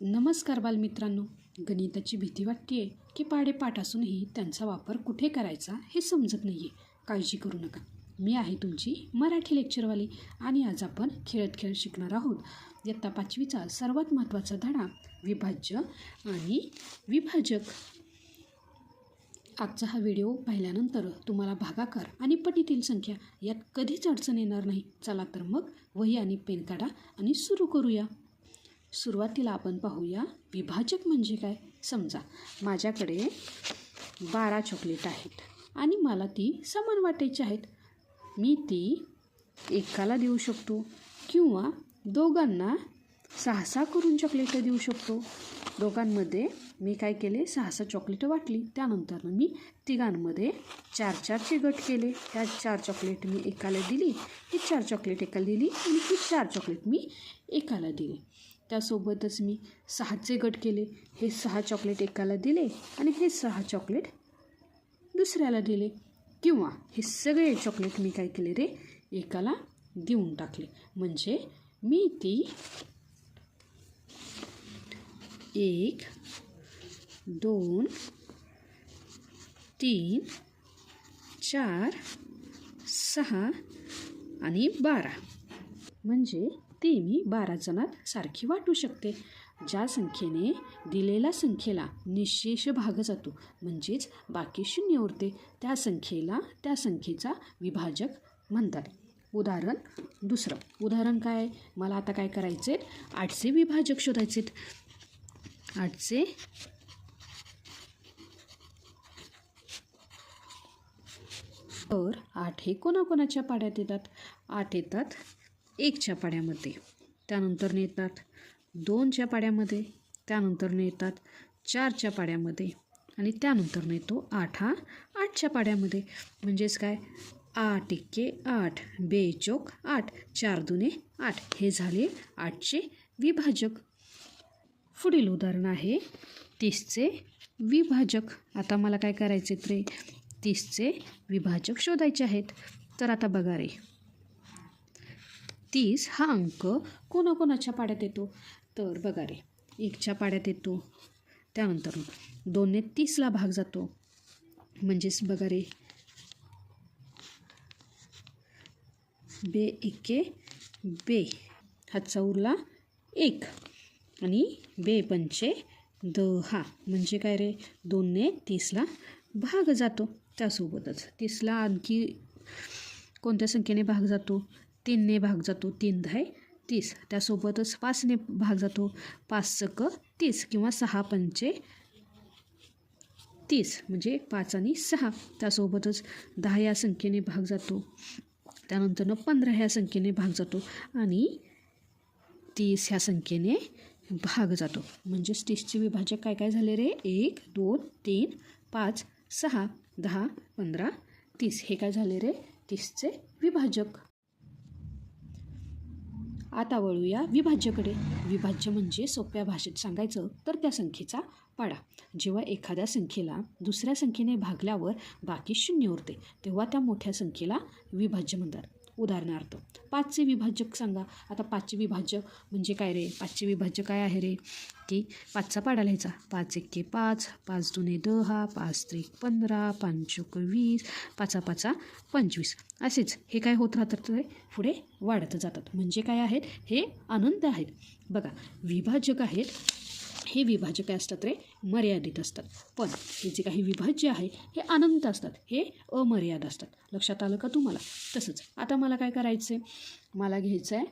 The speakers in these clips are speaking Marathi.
नमस्कार बालमित्रांनो. गणिताची भीती वाटते की पाडेपाठ असूनही त्यांचा वापर कुठे करायचा हे समजत नाही आहे काळजी करू नका. मी आहे तुमची मराठी लेक्चरवाली आणि आज आपण खेळत खेळ शिकणार आहोत. इयत्ता पाचवीचा सर्वात महत्त्वाचा धडा विभाज्य आणि विभाजक. आजचा हा व्हिडिओ पाहिल्यानंतर तुम्हाला भागाकार आणि पटीतील संख्या यात कधीच अडचण येणार नाही. चला तर मग वही आणि पेन काढा आणि सुरू करूया. सुरुवातीला आपण पाहूया. विभाजक म्हणजे काय? समजा माझ्याकडे बारा चॉकलेट आहेत आणि मला ती समान वाटायची आहेत. मी ती एकाला देऊ शकतो किंवा दोघांना सहा सहा करून चॉकलेटं देऊ शकतो. दोघांमध्ये मी काय केले? सहा सहा चॉकलेटं वाटली. त्यानंतर मी तिघांमध्ये चार चारचे गट केले. त्या चार चॉकलेट मी एकाला दिली. ही चार चॉकलेट एकाला दिली आणि ही चार चॉकलेट मी एकाला दिली. त्यासोबतच मी सहाचे गट केले. हे सहा चॉकलेट एकाला दिले आणि हे सहा चॉकलेट दुसऱ्याला दिले. किंवा हे सगळे चॉकलेट मी काय केले रे? एकाला देऊन टाकले. म्हणजे मी ती एक दोन तीन चार सहा आणि बारा. म्हणजे ती मी बारा जणात सारखी वाटू शकते. ज्या संख्येने दिलेल्या संख्येला निशेष भाग जातो म्हणजेच बाकी शून्य उरते. त्या संख्येला त्या संख्येचा विभाजक म्हणतात. उदाहरण दुसरं. उदाहरण काय? मला आता काय करायचे आठचे विभाजक शोधायचे आठचे तर आठ हे कोणाकोणाच्या पाड्यात येतात? आठ येतात एकच्या पाड्यामध्ये. त्यानंतर येतात दोनच्या पाड्यामध्ये त्यानंतर येतात चारच्या पाड्यामध्ये आणि त्यानंतर येतो आठ हा आठच्या पाड्यामध्ये. म्हणजेच काय? आठ एक्के आठ बेचोक आठ चार दुने आठ. हे झाले आठचे विभाजक. पुढील उदाहरण आहे तीसचे विभाजक. आता मला काय करायचे ते तीसचे विभाजक शोधायचे आहेत. तर आता बघा रे. तीस हा अंक कोणाकोणाच्या पाड्यात येतो? तर बघा रे एकच्या पाड्यात येतो त्यानंतर दोनने तीसला भाग जातो. म्हणजेच बघा रे बे एके बे हातचा उरला एक आणि बे पंचे दहा म्हणजे काय रे? दोनने तीसला भाग जातो. त्यासोबतच तीसला आणखी कोणत्या संख्येने भाग जातो? तीनने भाग जातो तीन दहा तीस. त्यासोबतच पाचने भाग जातो पाच सक तीस किंवा सहा पंचे तीस म्हणजे पाच आणि सहा. त्यासोबतच दहा या संख्येने भाग जातो. त्यानंतरनं पंधरा ह्या संख्येने भाग जातो आणि तीस ह्या संख्येने भाग जातो. म्हणजेच तीसचे विभाजक काय काय झाले रे? एक दोन तीन पाच सहा दहा पंधरा तीस. हे काय झाले रे? तीसचे विभाजक. आता वळूया विभाज्यकडे. विभाज्य म्हणजे सोप्या भाषेत सांगायचं तर त्या संख्येचा पाडा. जेव्हा एखाद्या संख्येला दुसऱ्या संख्येने भागल्यावर बाकी शून्य उरते तेव्हा त्या मोठ्या संख्येला विभाज्य म्हणतात. उदाहरणार्थ पाचचे विभाजक सांगा. आता पाचचे विभाज्य म्हणजे काय रे? पाचचे विभाज्य काय आहे रे? की पाचचा पाडा लिहायचा. पाच एक्के पाच पाच दुने दहा पाच त्रिक पंधरा पंचोक वीस पाचा पाचा पंचवीस. असेच हे काय होत राहतात ते पुढे वाढत जातात. म्हणजे काय आहेत? हे आनंद आहेत. बघा विभाजक आहेत हे विभाज्य काय असतात रे? मर्यादित असतात. पण हे जे काही विभाज्य आहे हे अनंत असतात. हे अमर्याद असतात. लक्षात आलं का तुम्हाला? तसंच. आता मला काय करायचं आहे मला घ्यायचं आहे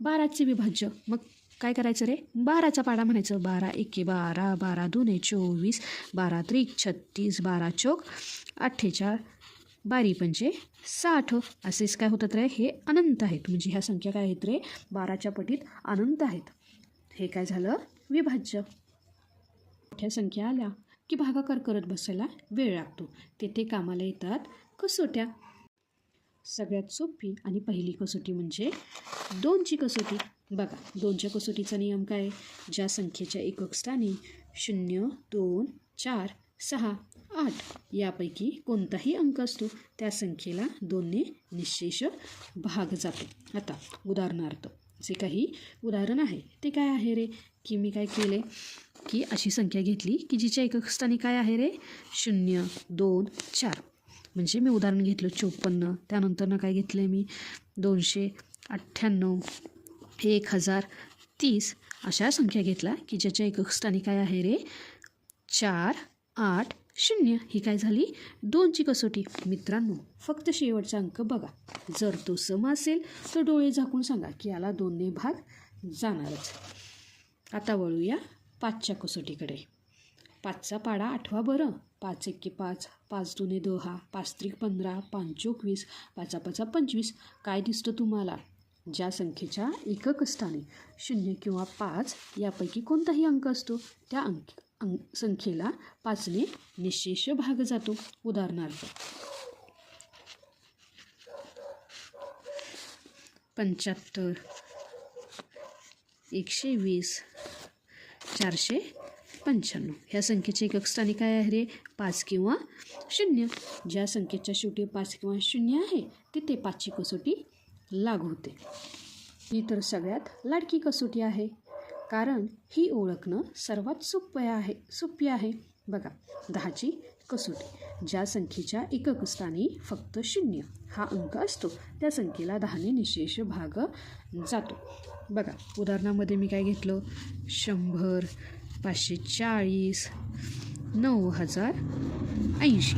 बाराचे विभाज्य. मग काय करायचं रे? बाराचा पाडा म्हणायचं. बारा एके बारा बारा दोने चोवीस बारा त्रिक छत्तीस बारा चोक अठ्ठेचाळ बारी पंचे म्हणजे साठ. असेच काय होतात रे? हे अनंत आहेत. म्हणजे ह्या संख्या काय आहेत रे? बाराच्या पटीत अनंत आहेत. हे काय झालं? विभाज्य. मोठ्या संख्या आल्या की भागाकार करत बसायला वेळ लागतो. तेथे कामाला येतात कसोट्या. सगळ्यात सोपी आणि पहिली कसोटी म्हणजे दोनची कसोटी. बघा दोनच्या कसोटीचा नियम काय? ज्या संख्येच्या एकक स्थानी शून्य दोन चार सहा आठ यापैकी कोणताही अंक असतो त्या संख्येला दोनने निशेष भाग जातो. आता उदाहरणार्थ जे काही उदाहरण आहे ते काय आहे रे? की मी काय केले की अशी संख्या घेतली की जिच्या एककस्थानी काय आहे रे? शून्य दोन चार. म्हणजे मी उदाहरण घेतलं चोपन्न. त्यानंतरनं काय घेतलं आहे मी? दोनशे अठ्ठ्याण्णव एक हजार तीस. अशा संख्या घेतला की ज्याच्या एककस्थानी काय आहे रे? चार आठ शून्य. ही काय झाली? दोनची कसोटी. मित्रांनो फक्त शेवटचा अंक बघा. जर तो सम असेल तर डोळे झाकून सांगा की याला दोनने भाग जाणारच. आता वळूया पाचच्या कसोटीकडे. पाचचा पाडा आठवा बरं. पाच एक्के पाच पाच दुने दहा पाच त्रिक पंधरा पाच चोक वीस पाचा पाचा पंचवीस. काय दिसतं तुम्हाला? ज्या संख्येच्या एकक स्थानी शून्य किंवा पाच यापैकी कोणताही अंक असतो त्या अंक अंक संख्येला पाचने निशेष भाग जातो. उदाहरणार्थ पंच्याहत्तर एकशे वीस चारशे पंच्याण्णव. ह्या संख्येचे एकक स्थानी काय आहे रे? पाच किंवा शून्य. ज्या संख्येच्या शेवटी पाच किंवा शून्य आहे तिथे पाचची कसोटी लागू होते. ही तर सगळ्यात लाडकी कसोटी आहे कारण ही ओळखणं सर्वात सोपं आहे सोपी आहे. बघा दहाची कसोटी. ज्या संख्येच्या एकक स्थानी फक्त शून्य हा अंक असतो त्या संख्येला दहाने निशेष भाग जातो. बघा उदाहरणामध्ये मी काय घेतलं? शंभर पाचशे चाळीस नऊ हजार ऐंशी.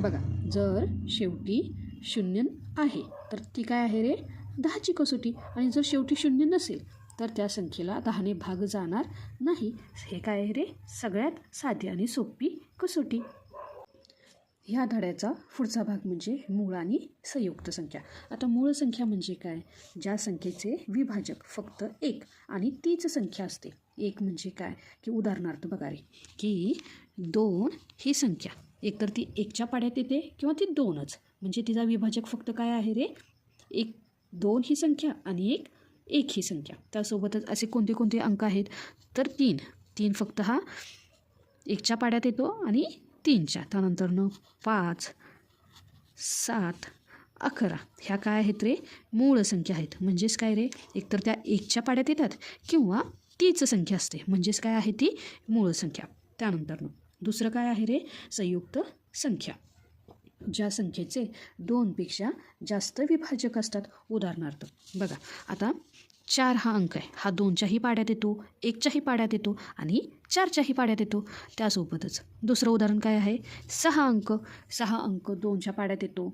बघा जर शेवटी शून्य आहे तर ती काय आहे रे? दहाची कसोटी. आणि जर शेवटी शून्य नसेल तर त्या संख्येला दहाने भाग जाणार नाही. हे काय आहे रे? सगळ्यात साधी आणि सोपी कसोटी. ह्या धड्याचा पुढचा भाग म्हणजे मूळ आणि संयुक्त संख्या. आता मूळ संख्या म्हणजे काय? ज्या संख्येचे विभाजक फक्त एक आणि तीच संख्या असते. एक म्हणजे काय? की उदाहरणार्थ बघा रे की दोन ही संख्या. एकतर ती एकच्या पाड्यात येते किंवा ती दोनच. म्हणजे तिचा विभाजक फक्त काय आहे रे? एक दोन ही संख्या आणि एक एक ही संख्या. त्यासोबतच असे कोणते कोणते अंक आहेत? तर तीन. तीन फक्त हा एकच्या पाड्यात येतो आणि तीनच्या त्यानंतरनं पाच सात अकरा. ह्या काय आहेत रे? मूळ संख्या आहेत. म्हणजेच काय रे? एकतर त्या एकच्या पाड्यात येतात किंवा तीच संख्या असते. म्हणजेच काय आहे ती? मूळ संख्या. त्यानंतरनं दुसरं काय आहे रे? संयुक्त संख्या. ज्या संख्येचे दोनपेक्षा जास्त विभाजक असतात उदाहरणार्थ. बघा आता चार हा अंक आहे. हा दोनच्याही पाड्यात येतो एकच्याही पाड्यात येतो आणि चारच्याही पाड्यात येतो. त्यासोबतच दुसरं उदाहरण काय आहे? सहा अंक. सहा अंक दोनच्या पाड्यात येतो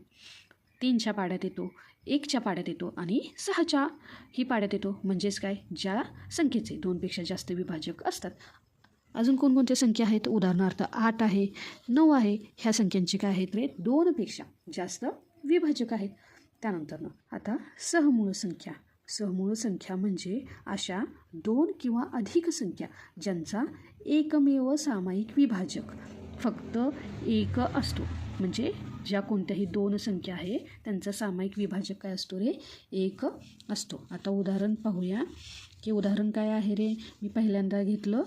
तीनच्या पाड्यात येतो एकच्या पाड्यात येतो आणि सहाच्या ही पाड्यात येतो. म्हणजेच काय? ज्या संख्येचे दोनपेक्षा जास्त विभाजक असतात. अजून कोणकोणत्या संख्या आहेत? उदाहरणार्थ आठ आहे नऊ आहे. ह्या संख्यांची काय आहेत रे? दोनपेक्षा जास्त विभाजक आहेत. त्यानंतरनं आता सहमूळ संख्या. सहमूळ संख्या म्हणजे अशा दोन किंवा अधिक संख्या ज्यांचा एकमेव सामायिक विभाजक फक्त एक असतो. म्हणजे ज्या कोणत्याही दोन संख्या आहे त्यांचा सामायिक विभाजक काय असतो रे? एक असतो. आता उदाहरण पाहूया. की उदाहरण काय आहे रे? मी पहिल्यांदा घेतलं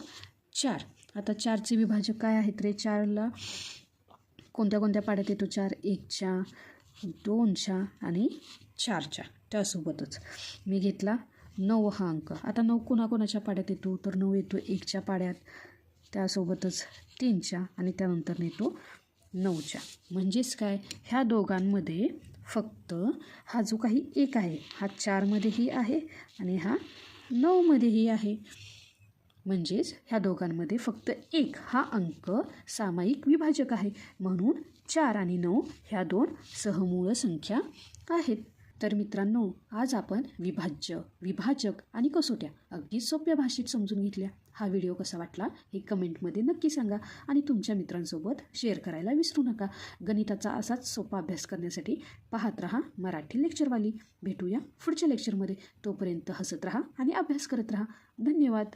चार. आता चारचे विभाजक काय आहेत रे? चारला कोणत्या कोणत्या पाड्यात येतो? चार एकच्या दोनच्या आणि चारच्या. त्यासोबतच मी घेतला नऊ हा अंक. आता नऊ कोणाकोणाच्या पाड्यात येतो? तर नऊ येतो एकच्या पाड्यात. त्यासोबतच तीनच्या आणि त्यानंतर येतो नऊच्या. म्हणजेच काय? ह्या दोघांमध्ये फक्त हा जो काही एक आहे हा चारमध्येही आहे आणि हा नऊमध्येही आहे. म्हणजेच ह्या दोघांमध्ये फक्त एक हा अंक सामायिक विभाजक आहे. म्हणून चार आणि नऊ ह्या दोन सहमूळ संख्या आहेत. तर मित्रांनो आज आपण विभाज्य विभाजक आणि कसोट्या अगदी सोप्या भाषेत समजून घेतल्या. हा व्हिडिओ कसा वाटला हे कमेंटमध्ये नक्की सांगा आणि तुमच्या मित्रांसोबत शेअर करायला विसरू नका. गणिताचा असाच सोपा अभ्यास करण्यासाठी पाहत रहा मराठी लेक्चरवाली. भेटूया पुढच्या लेक्चरमध्ये. तोपर्यंत हसत राहा आणि अभ्यास करत रहा. धन्यवाद.